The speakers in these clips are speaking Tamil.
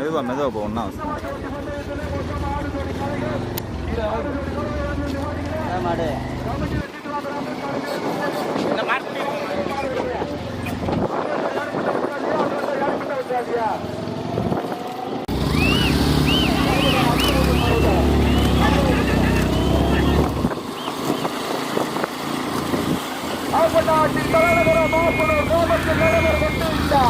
மெதுவா மெதுவா போ ஒன்றா மாடு ஆப்பநாட்டின் தலைநகரம் மாப்பனூர் கிராமத்தில் நடைபெறும் கொண்டிருந்தா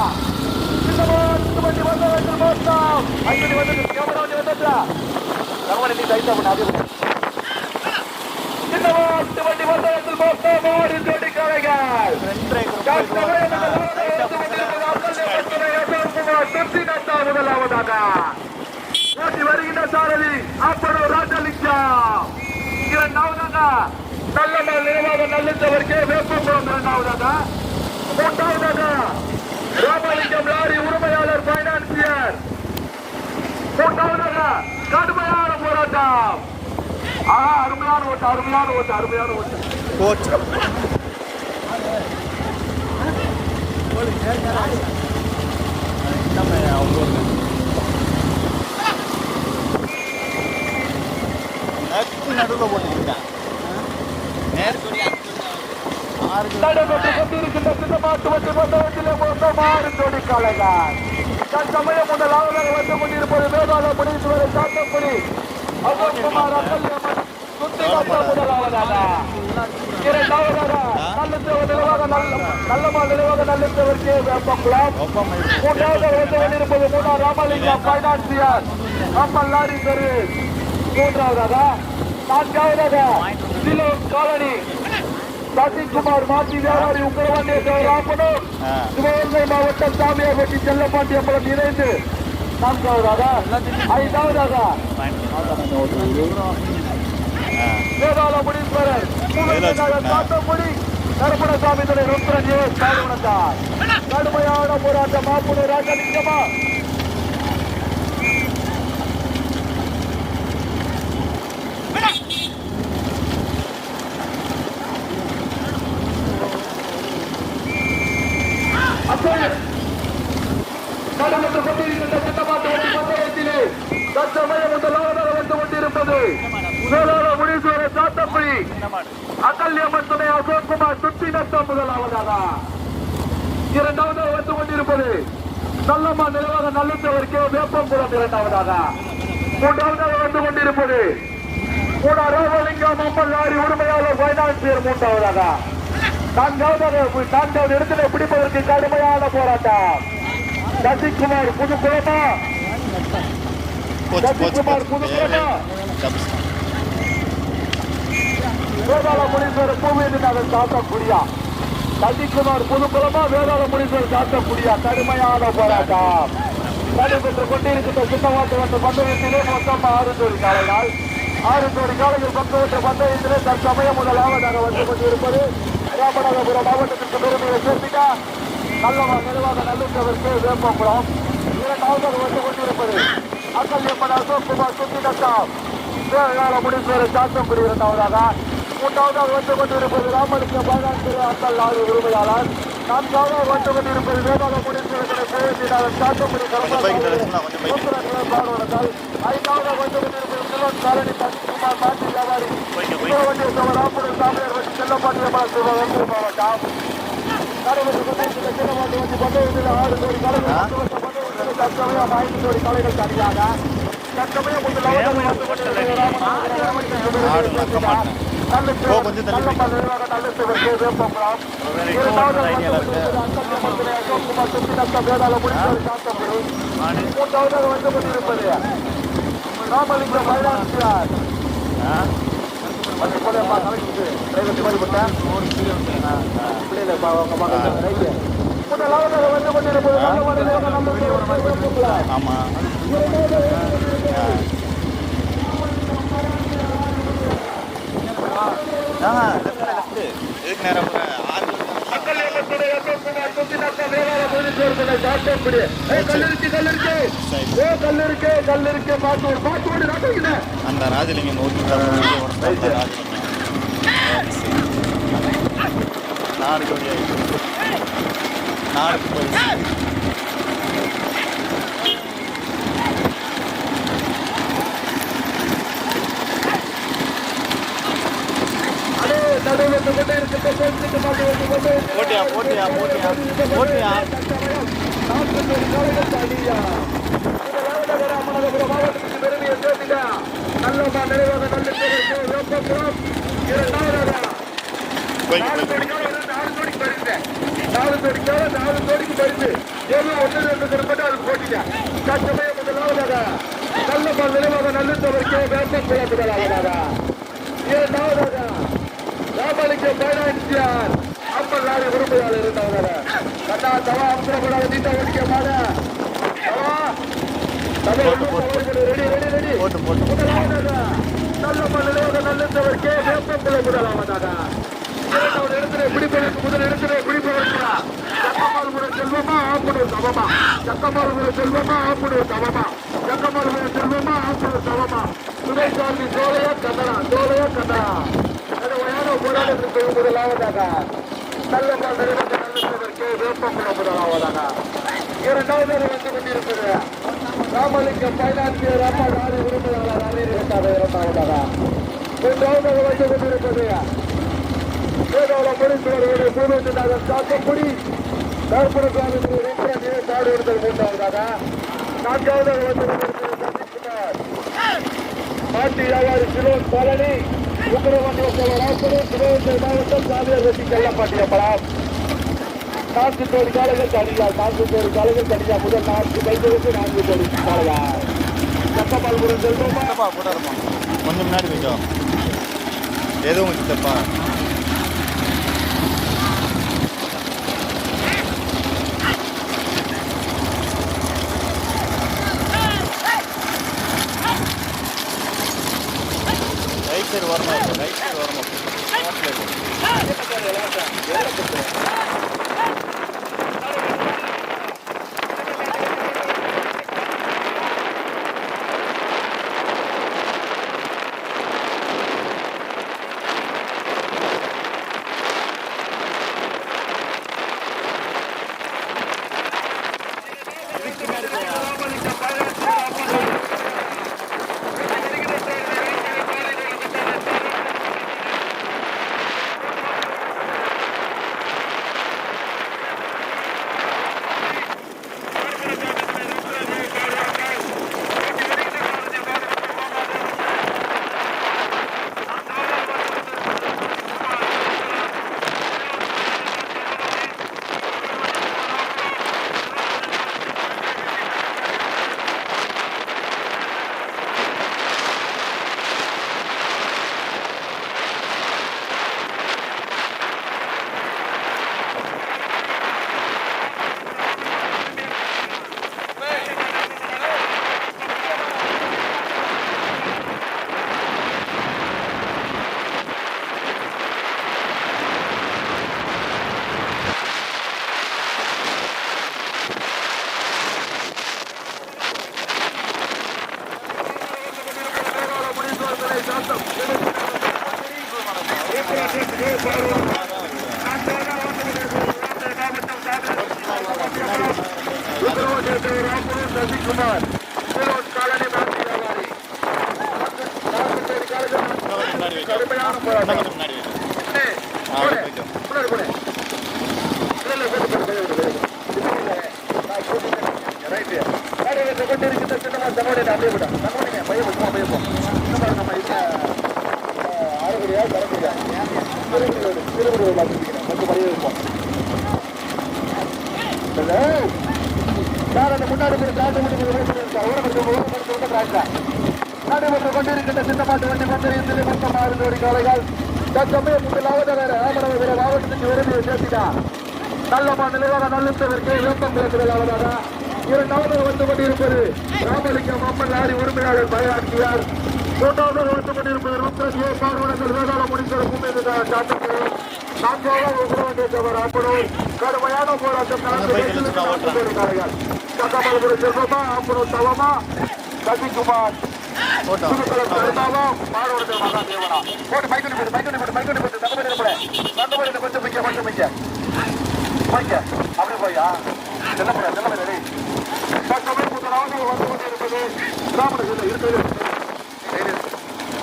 முதலாவதாக ஓட்டி வருகின்ற சாரதி அப்பனூர் ராஜலிங்கம் இரண்டாவதாக நல்லமல் நினைவாக நல்லத்தவர்க்கே வேப்பம்புறம் இரண்டாவதாக மூன்றாவதாக ராமலிங்கம் லாரி உரிமையாளர் பைனான்சியர் மூன்றாவதாக கடுமையான போராட்டம். ஆஹா அருமையான ஓட்டு அருமையான ஓட்டு அருமையான ஓட்டு. கோச் நடுவில் போட்டுக்கிட்டேன் நடைபெற்று கொண்டிருக்கின்ற சின்ன வண்டி மண்டலத்திலே மொத்தம் ஆறு ஜோடி தற்சமயம் முதலாவதாக வந்து கொண்டிருப்பது வேதாள முனீஸ்வரை சாத்தக்குடி அசோக்குமார் அக்கல்யம்மன் சுத்திகாத்தா முதலாவதாக இரண்டாவதாக நல்லத்தேவர் நிலவாக நல்ல நல்லம்மாள் நிலவாக நல்லத்தேவருக்கு வேப்பங்குளம் மூன்றாவதாக வந்து கொண்டிருப்பது மூணார் ராமலிங்கம் பைனான்சியர் அம்மன் லாரி தெரு மூன்றாவதாக நான்காவதாக சிலோன் காலனி. சசிகுமார் மாத்தி வியாபாரி உக்கரவாண்டிய ராமனூர் ஆ. சிவகங்கை மாவட்டம் சாமியார்பட்டி செல்லப்பாண்டியம்பலம் இணைந்து நான்காவதாக ஐந்தாவதாக. வேதாள முனீஸ்வரர் சாத்தங்குடி கருப்பணசாமி துறை ருத்ரன் ஏ கடுமையான போராட்டம் மாப்புனூர் ராஜலிங்கமா அப்போது நடைபெற்றுக் கொண்டிருக்கின்ற சின்னமாட்டு வண்டி பந்தயத்திலே தற்சமயம் முதலாவதாக வந்து கொண்டிருப்பது வேளாள முனீஸ்வர சாத்தப்படி அகல்யம்மன் துணை அசோக்குமார் சுத்தி நட்டம் முதலாவதாக இரண்டாவதாக வந்து கொண்டிருப்பது நல்லம்மா நிலவாக நல்லத்தவர் கே வேப்பம்புரம் இரண்டாவதாக மூன்றாவதாக வந்து கொண்டிருப்பது மூணா ராமலிங்கம் அம்மன் லாரி உரிமையாளர் பைனான்சியர் மூன்றாவதாக நான்காவதாக நான்காவது இடத்திலே பிடிப்பதற்கு கடுமையான போராட்டம் சசிகுமார் புதுக்குளமா சசிகுமார் புதுக்குளமா வேதாள முனீஸ்வரர் பூமியின் நகர் சாத்தக்குடியா. சசிகுமார் புதுக்குளமா வேதாள முனீஸ்வரர் சாத்தக்குடியா. கடுமையான போராட்டம். நடைபெற்றுக் கொண்டிருக்கின்ற சின்னவாட்டு வந்த பந்தயத்திலே மொத்தம் ஆறு ஜோடி காலையால் ஆறு ஜோடி காலையில் பங்கேற்ற பந்தயத்திலே தற்சமயம் முதலாவதாக வந்து கொண்டிருப்பது ராமநாதபுரம் மாவட்டத்திற்கு பெருமையை சேர்த்திக்க நல்லவா நிர்வாக நல்லுற்றவருக்கு வேப்பங்குளம். இரண்டாவது வந்து கொண்டிருப்பது அக்கல்யம்மன் அசோக்குமார் சுத்தி தத்தா வேளாள முனீஸ்வரர் சாத்தங்குடி இரண்டாவதாக. மூன்றாவதாக வந்து கொண்டிருப்பது ராமலிங்க பாலாந்திர அக்கல் ஆறு உரிமையாளர். நான்காவதாக வந்து கொண்டிருப்பது வேதாள முனீஸ்வரர் பேசினாளர் சாத்தங்குடி பைக் தரச்சுனா கொஞ்சம் பைக் பார்வனத்தால் ஐந்தாவது வந்து கொண்டிருப்பது சிலோன் காலனி சசிகுமார் மாற்றி வியாபாரி. வண்டி ராமபுரம் சாமியார் மாவட்டம். நடைபெற்று கொண்டிருக்கிற பந்தயத்தில் ஆறு கோடி கலைகள் தற்சமயம் ஐந்து கோடி கலைகள் தனியாக தற்சமயம் முதலாவது வந்து கொண்டிருக்கிற கொஞ்சம் தள்ளி போய். வந்து கொண்டிருப்பது ராமலிங்கம் நம்ம ஆமாம் ஆஹா நேரம் அந்த ராஜலிங்கம் நாடு நாடு போய் போட்டியா போட்டியா போட்டியா போட்டியா. போய் போய் ராமலிங்க பைனான்சியார் அம்மன் லாரி உரிமையாளர் இருந்தவங்க கண்ணா தவா அவசரப்படாத நீட்ட ஓடிக்க நல்ல தவா நல்ல ரெடி ரெடி ரெடி போட்டு முதலாவதாக நல்ல மண்ணிலோக நல்லவர்க்கே வேப்பங்குளம் முதலாவதாக. இரண்டாவது இடத்திலே பிடிப்பதற்கு முதல் இடத்திலே பிடிப்பதற்கிறார் சக்கமாறுமுறை செல்வமா ஆப்புடூர் தவமா. சக்கமாறுமுறை செல்வமா ஆப்புடூர் தவமா. சக்கமாறுமுறை செல்வமா ஆப்புடூர் தவமா. சுரேஷாமி சோழையா கந்தனா சோழையா கந்தனா அது உயர நல்ல மண்ணிலோக நல்லவர்க்கே வேப்பங்குளம் முதலாவதாக. இரண்டாவது வந்து கொண்டிருக்கிறது ராமலிங்கம் பைனான்சியர் அம்மா நாடு உரிமையாளர் அறிவித்தார் இரண்டாவதாக மூன்றாவதாக வந்து கொண்டிருப்பது வேதாள முனிசுவருடைய பூர்வத்தினாக சாத்தப்படி கருப்பணசாமி பாடு எடுத்தல் மூன்றாவதாக. நான்காவதாக வந்து கொண்டிருக்கிறது மாட்டி வியாபாரி சிலோன் பழனி உக்கிரவண்டி சிவகங்கை மாவட்டம் சாமியார் வெட்டி செல்லப்பாட்டி நான்கு கோடி காலங்கள் தனியா நான்கு கோடி காலங்கள் தனியா முதல் நான்கு கைகளுக்கு நான்கு கோடி கொஞ்சம் முன்னாடி போய்க்கோ எதுவும் சித்தப்பா கொண்டிருக்கின்ற சின்னமா தன்னோடைய அப்படியே விடு. தன்னோடைய பையன் போ, நம்ம இங்க, ஆறுபடியா, கரம்படியா? திருப்பதி ரோடு, திருப்பதி கொஞ்சம் பையன் இருப்போம். இல்ல, அந்த முன்னாடி போய் காட்டு முடிவு நடைபெற்றுக் கொண்டிருக்கின்ற சின்னமாட்டு வண்டி பந்தயத்தில் மொத்தம் ஆறு ஜோடி காளைகள். தற்சமயம் முதலாவது ராமநாதபுரம் மாவட்டத்துக்கு விரும்பியை நல்லமா நிலைவாக விருப்பம் இரண்டாவது வந்து கொண்டிருப்பது ராமலிங்கம் அம்மன் லாரி உரிமையாளர் பயாட்சியார் மூன்றாவது வந்து கொண்டிருப்பது ருத்ரன் ஏ. பார்வனங்கள் வேதாள முனீஸ்வர பூமி சாத்தக்கு நான்காவது உத்தரவண்டேஸ்வரர் ஆப்பனூர் கடுமையான போராட்டம் சட்டமல்புரம் செல்வமா ஆப்பனூர் தவமா சசிகுமார். போட்டோம்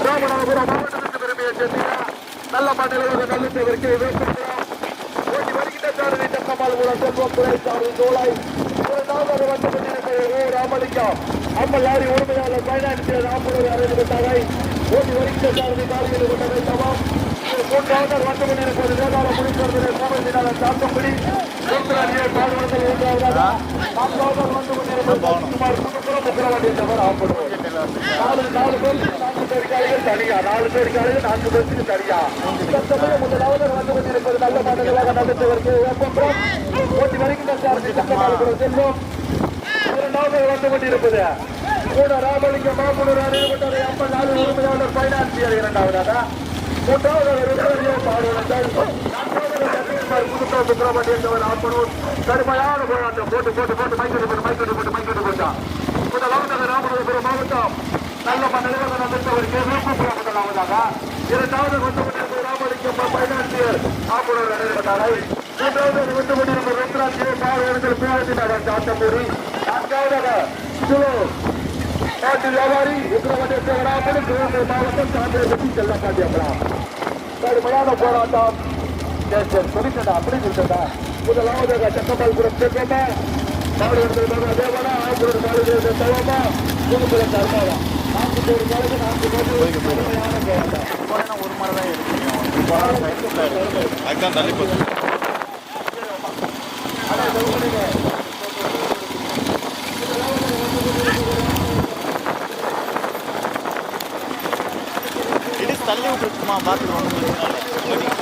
ராமநாதபுரம் மாவட்டத்திற்கு பெருமையை சேர்த்தீங்க நல்ல மண்ணில் நல்ல ஓட்டி வருகின்ற மாடுகளம் செல்வம் துறைசாமி சோலை இரண்டாவது வந்து கொண்டிருக்கிற ஓ ராமலிங்கம் அம்மலாரி உரிமையாளர் பைனான்சியர் நாற்பது அறுபது ஓட்டி வருகின்ற சாரதி காலையில் கொண்டவை சமம் மூன்றாவது வந்து கொண்டிருப்பது வேதாள முடிப்பது கோவிந்தினாளர் சாத்தம்படி மூன்றாவது பாடுபடுத்தல் மூன்றாவதாக நான்காவது வந்து கொண்டிருப்பது சுமார் குடும்பம் முக்கிரவாண்டி தவிர ஆகப்படுவோம் நாலு நாலு பேருக்கு நான்கு பேருக்காக தனியா. நாலு பேருக்காளிகள் நான்கு பேருக்கு தனியா. தற்சமயம் முதலாவது வந்து கொண்டிருப்பது நல்ல மாநிலங்களாக நடத்துவதற்கு ஒப்பந்தம் ஓட்டி வருகின்ற சாரதி சட்டமாளர்கள் செல்வம். இரண்டாவது வந்து கொண்டிருப்பது கூட ராமலிங்கம் மாமுனர் அறிவுறுத்தலை அம்மன் நாலு உரிமையாளர் பைனான்சியர் இரண்டாவதாக மூன்றாவது ருத்ரஜியை பாடுவதற்கு சுப்பிரமணிய ஆப்பனூர் கடுமையான போராட்டம் போட்டு போட்டு போட்டு மைக்கெட்டு போட்டு மைக்கெட்டு போட்டு மைக்கெட்டு போட்டான் முதலாவது ராமநாதபுரம் மாவட்டம் நல்ல மன்னர்கள் நடந்தவருக்கு முதலாவதாக இரண்டாவது வந்து ராமலிங்கம் பைனான்சியர் ஆப்பனூர் நடைபெற்றாரை மூன்றாவது வந்து கொண்டிருப்பது ருத்ராஜியை பாடுவதற்கு பேரத்தினர் ஆட்டமூரி நான்காவதாக நாட்டு வியாபாரி உத்தரவாத சேவராமன் மாவட்டம் சாந்திரபதி செல்லப்பாண்டி அம்பலம் கடுமையான போராட்டம் சொல்லிட்டா அப்படி சொல்லிட்டா முதலாவதாக சட்டமால்புரம் செல்வமா மாவட்டத்தில் தேவனா ஆயிரத்தி மாவட்டத்தில் செல்வமா புதுப்புறம் தர்மாவா நான்கு பேர் ஒரு மரம் தான் இருக்கு அதுதான் தள்ளி போச்சு தள்ளி விட்டுருக்குமா பார்த்துக்கணும்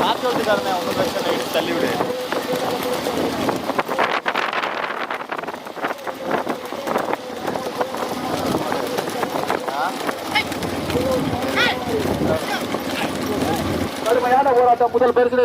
மாற்றி ஒன்றும் பிரச்சனை இல்லை, இடிச்சு கடுமையான போராட்டம் முதல் பேர்களை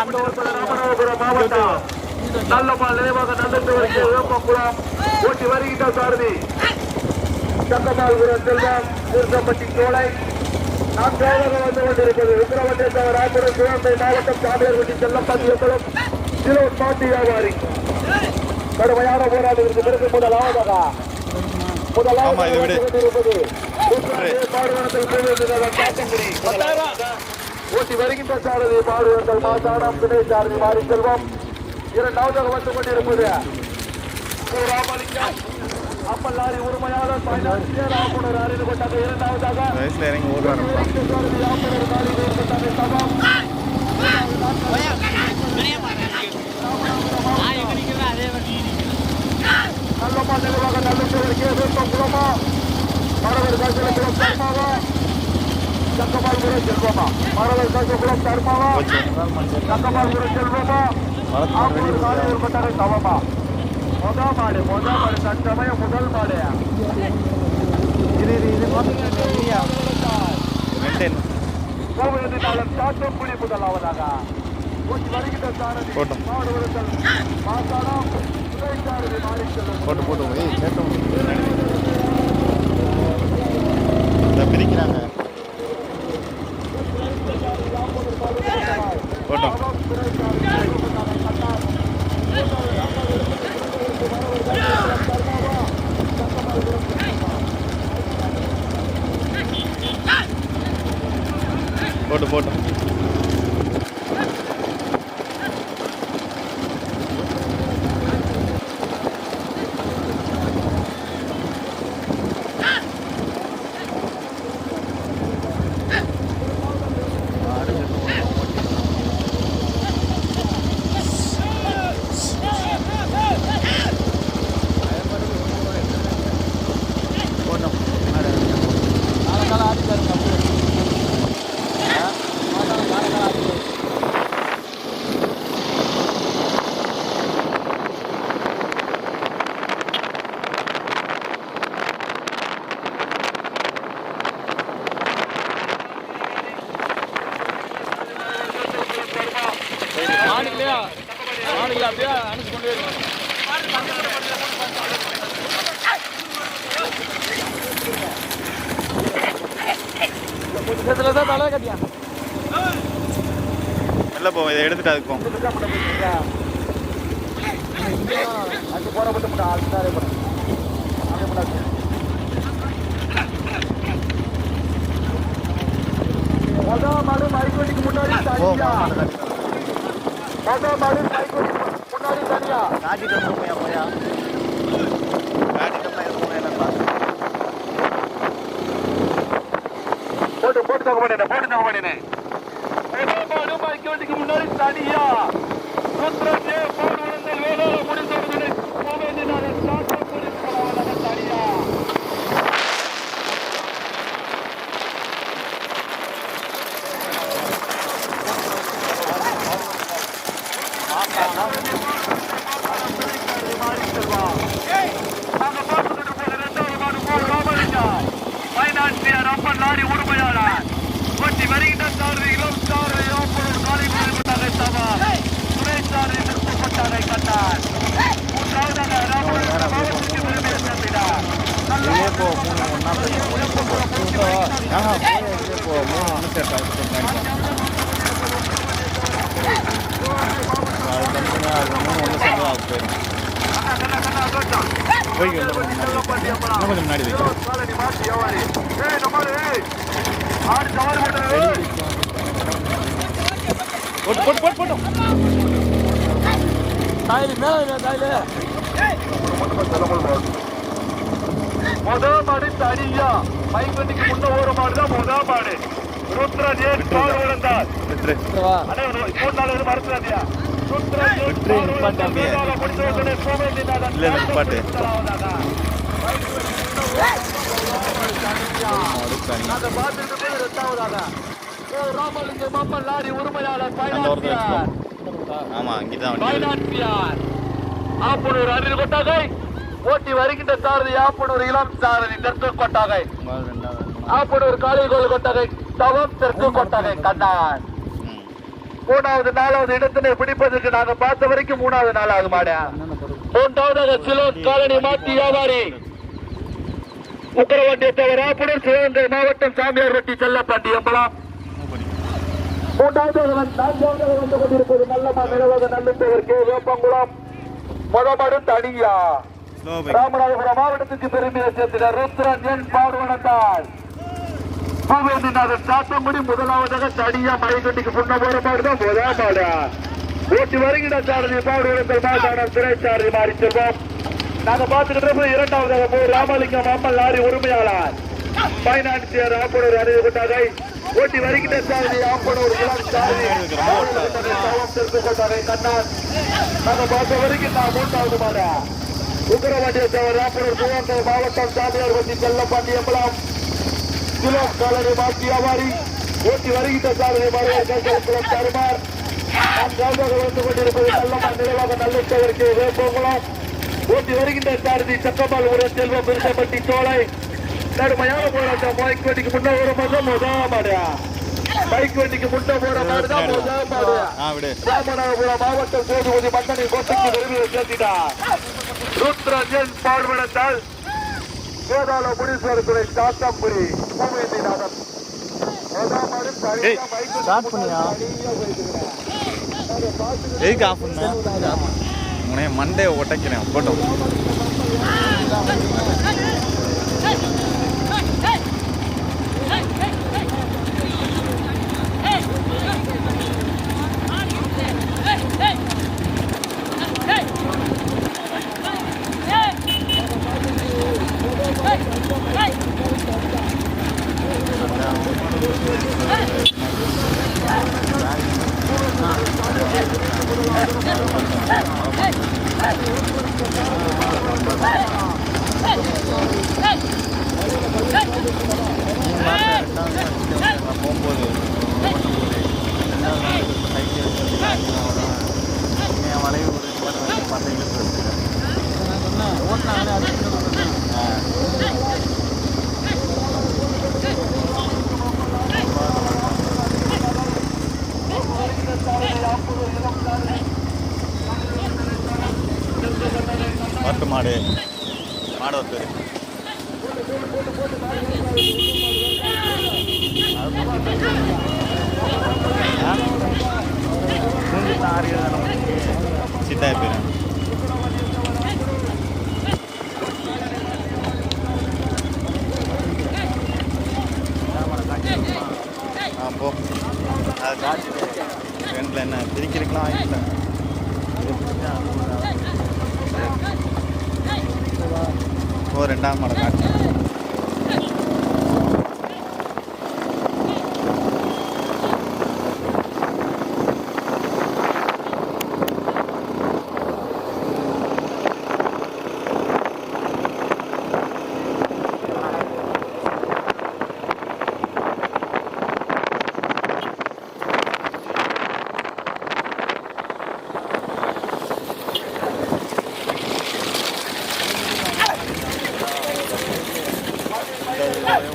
அந்த ராமநாதபுரம் மாவட்டம் நல்லம்மாள் நினைவாக நல்லது வருகிற வேப்பங்குளம் ஓட்டி வருகின்ற சாரதி. சக்கமால்புரம் செல்வம் திருச்சம்பட்டி சோலை. நான்காவதாக வந்து கொண்டிருப்பது உத்தரவட்டேஸ்வர ராயபுரம் சிவகங்கை மாவட்டம் சாமியார்பட்டி செல்லப்பாண்டியபுரம் சிலோன் பாட்டி வியாபாரி. கடுமையான போராட்டத்திற்கு பிறகு முதலாவதாக இதை விடு. ஓட்டி வருகின்ற சாரதி பாடுவங்கள் மாசாடம் துணை சாரதி மாறி செல்வம். இரண்டாவதாக வந்து கொண்டிருப்பது. அப்பல்லாரி உரிமையாளர் அறிந்து கொண்டாங்க இரண்டாவதாக வயசுல இறங்கி ஓடுறானுப்பா சாரதி ஆப்புணர் காலி கொண்டாங்க சமம் நல்லம்மா நினைவாக நல்லூர் கேசவம் குலமா மரவர் காசலபுரம் தர்மாவா சக்கமால்புரம் செல்வமா மரவர் காசலபுரம் தர்மாவா போச்சு ஒரு நாள் மனுஷன் சக்கமால்புரம் செல்வமா வளர்த்து ஆப்பூர் காலையூர் பட்டாரை சமமா மொத மாடு மொத மாடு தற்சமயம் முதல் மாடு இது இது இது பாத்தீங்கன்னா மெயின்டைன் கோவிலது நாளம் சாத்தம்புலி முதலாவதாக ஊட்டி வருகின்ற சாரதி போட்டோம். மாடு உருத்தல் மாசாடம் துணை சாரதி மாறி செல்வம் போட்டு போட்டு ஏய் சேட்டம் இதை பிரிக்கிறாங்க ஓட்டம் போட்டு போட்டோம் போட்டோம் இதுல தான் தலை கட்டியா மெல்ல போவோம் இதை எடுத்துட்டு அதுக்கு போவோம் அங்க போற மட்டும் மட்டும் ஆள் தான் அதே அதே பண்ணாது மாடு மைக்கோட்டிக்கு முன்னாடி தனியா மாடு மைக்கோட்டிக்கு முன்னாடி தனியா காட்டிட்டு போயா போயா காட்டிட்டு எதுவும் போயா போட்டு போட்டு தங்க போட்டு முன்னாடி தனியா ருத்ரஜே போடு விழுந்தல் வேலோர முடிந்தவர்களை கோவேந்தினாலே சாத்த புரிந்து தனியா இதே போ மூணு ஒன்றா ஆஹா இதே போ மூணு ஒன்று சேர்த்தா அது தனித்தனியாக அது மூணு ஒன்று சேர்ந்து அது போயிடும் போய்க்கு இன்னும் கொஞ்சம் முன்னாடி வைக்கிறேன் போட்டு போட்டு போட்டு போட்டோம் தாயிலு மேல தாயிலு முத மாடு தனியா மைக்கண்டிக்கு முன்ன ஒரு மாடு தான் முத மாடு ருத்ரஜே பால் விழுந்தார். அண்ணே மூணு நாள் நிப்பாட்டு அப்படியே. இல்ல, நிப்பாட்டு. அதை பார்த்துட்டு போய் ரெண்டாவதாக ஓ ராமலிங்கம் மாமன் லாரி உரிமையாளர் அந்த ஒருத்தர் பைனான்சியார். வச்சுக்கோ ஆமாம் இங்கே தான் வண்டி வருது. பைனான்சியார். ஆப்பனூர் அருள் கொட்டாகை ஓட்டி வருகின்ற சாரதி ஒரு இளம் சாரதி தெற்கு கொட்டாகை. முதல் ஒரு ஆப்பனூர் காளிகோள் கொட்டகை தவம் தெற்கு கொட்டகை கண்டான் மூணாவது நாலாவது இடத்தினை பிடிப்பதற்கு நாங்க பார்த்த வரைக்கும் மூணாவது நாலாவது மாடா. மூன்றாவதாக சிலோன் காலனி மாத்தி வியாபாரி. உக்கரவாண்டிய தவிர ஆப்பனூர் சிவகங்கை மாவட்டம் சாமியார் வெட்டி செல்லப்பாண்டி அம்பலம். மூன்றாவது நான்காவது வந்து கொண்டிருப்பது நல்லமா நிலவாக நல்லத்தவர் கே. வேப்பங்குளம். முதமடு தனியா ராமநாதபுரம் மாவட்டத்துக்கு பெருமையை சேர்த்தினார் ருத்ரன் பாடுவனத்தால். பூவேந்திநாதன் சாத்தங்குடி முதலாவதாக தனியா மலைக்கட்டிக்கு புண்ண போற மாதிரிதான் முதல் மாடா ஓட்டி வருகிற சாரதி பாடுவனத்தில் மாசான சிறைச்சாரதி மாறி செல்வோம். நாங்க பார்த்துக்கிட்டு இரண்டாவதாக போய் ராமலிங்கம் அம்மன் லாரி உரிமையாளர். பைனான்சியர் ஆப்பனூர் அணிவு கொண்டாரை ஓட்டி வருகின்ற சாரதி ஆப்பனூர் இளம் சாரதி. கண்ணான் நாங்க பார்த்த வரைக்கும் நான் மூன்றாவது மாடா உக்கரவாண்டிய தவிர ஆப்பனூர் சிவகங்கை மாவட்டம் சாமியார் வண்டி செல்லப்பாண்டி எம்பலாம். கிலோ காலனி மாற்றி வியாபாரி ஓட்டி வருகின்ற சாதனை மாறுவார் தருமார். வந்து கொண்டிருப்பது நல்லமா நினைவாக நல்லவருக்கு வேப்போங்குளம். ஓட்டி வருகின்ற சாரதி சக்கமால் உடைய செல்வம் விருசப்பட்டி சோலை. கடுமையான போராட்டம். பைக் வண்டிக்கு முன்ன ஒரு மாதம் முதல் மாடியா? பைக் வண்டிக்கு முன்ன போற மாதிரி தான் முதல் மாடியா? ராமநாதபுரம் மாவட்டம் கோதுமதி மன்னனை கோட்டைக்கு விரும்பியை சேர்த்தினார் ருத்ரஜன் பாடுபடத்தால் வேதாள முனீஸ்வரர் துறை சாத்தம்புரி பூமிநாதன் ஏய், ஸ்டார்ட் பண்ணியா? எதுக்கு ஆஃப் பண்ண? உனே மண்டே உடைக்கிறேன் போட்டோம் ஓ ரெண்டாம் மாடம் காட்டு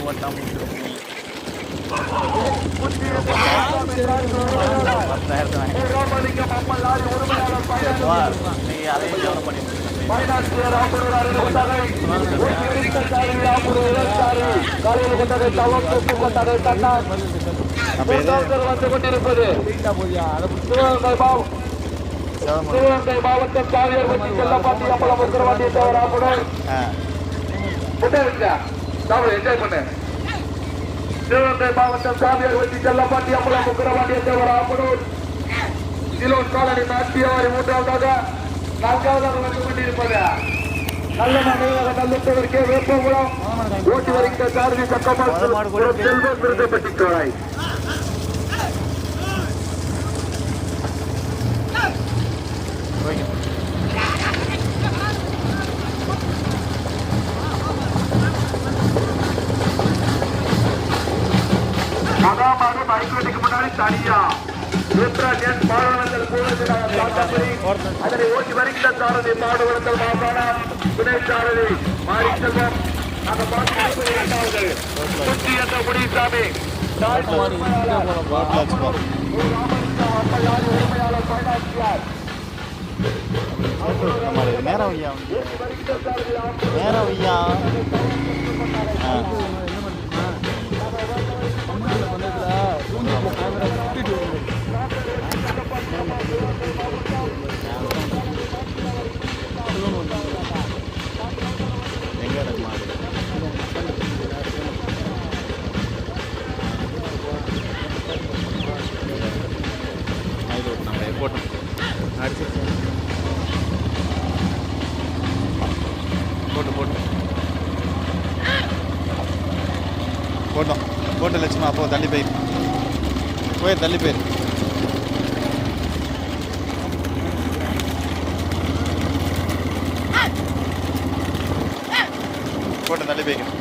ஓட்டாம பத்தாயிரத்து வாங்கி ராமலிங்கம் அம்மன் லாரி உரிமையாளர் பயணம் நீங்கள் அதையும் டெவலப் பண்ணிட்டு பைனான்சியர் ஆப்பனூர் அணிவு கொண்டகை ஓட்டி வருகின்ற சாரதி ஆப்பனூர் இளம் சாரி காலையில் கொண்டகை தவம் தொப்பு கொண்டகை கண்ணான் அப்போ எது மூன்றாவது வந்து கொண்டிருப்பது சிவகங்கை மாவட்டம் சிவமலை சிவகங்கை மாவட்டம் அம்பலம் உத்தரவாண்டிய தவிர என்ஜாய் பண்ணு சிவகங்கை மாவட்டம் அம்பலம் சிலோன் காலனி நாட்டியவாரி மூன்றாவதாக நான்காவதாக வந்து கொண்டிருப்பது நல்ல மனிதராக நல்லுத்தவருக்கே வேப்பங்குளம் ஓட்டி வருகின்ற சாரதி சக்கமால் செல்வம் விருதப்பட்டி சோழை அந்த பாட்டு இரண்டாவது. சுற்றி என்ற முனிசாமி நேரம் ஐயா நேரம் ஐயா போட்டோம். அடிச்சிருக்கோம் போட்டு போட்டு. போட்டோம். போட்டு லட்சுமா அப்போ தள்ளி போயிரு போயிரு தள்ளி போயிரு. போட்டு தள்ளி போய்க்கணும்.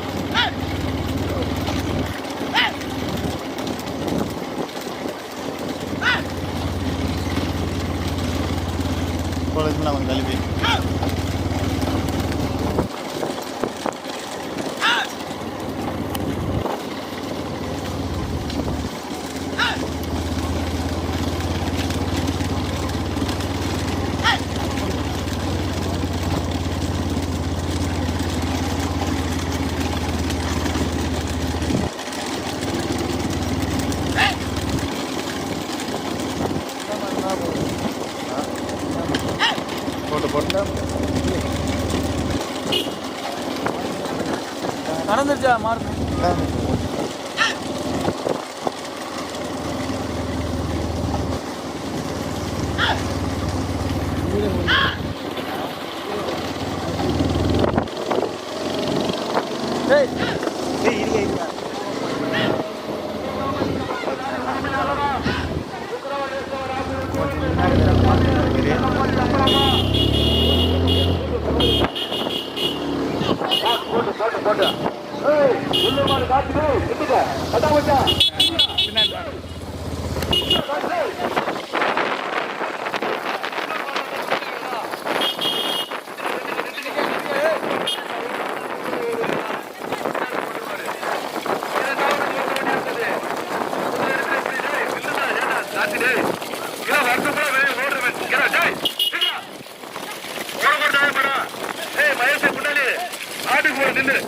ஆட்டுக்கு போட நின்று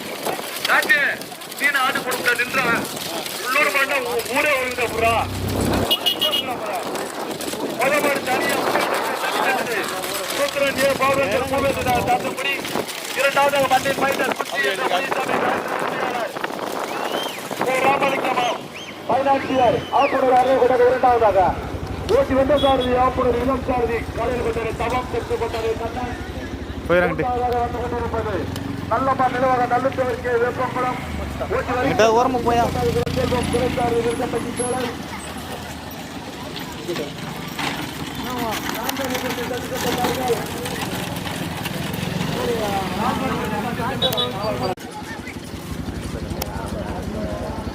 காட்டு சீன ஆட்டு போட நின்றான் உள்ளூர் பண்ண ஊரே ஒழுங்குதா புறா. முதல்வர் தனியா சூத்திரன் ஏ பாவத்தில் பூவேந்தா தாத்தப்படி இரண்டாவது ராஜ்யாளர். ஓ ராமலிங்கமாம் பைனான்சியர் ஆப்புணர் அறை கொண்டது இரண்டாவதாக. ஓட்டி வந்த சாரதி ஆப்புணர் இளம் சாரதி. கலையில் கொண்டது தவம் பெற்று கொண்டது போயிடங்கிட்டு இரண்டாவதாக வந்து நல்லுத்தவருக்கு வேப்பங்குளம் ஓட்டி எங்கிட்ட போயா.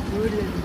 வருகிற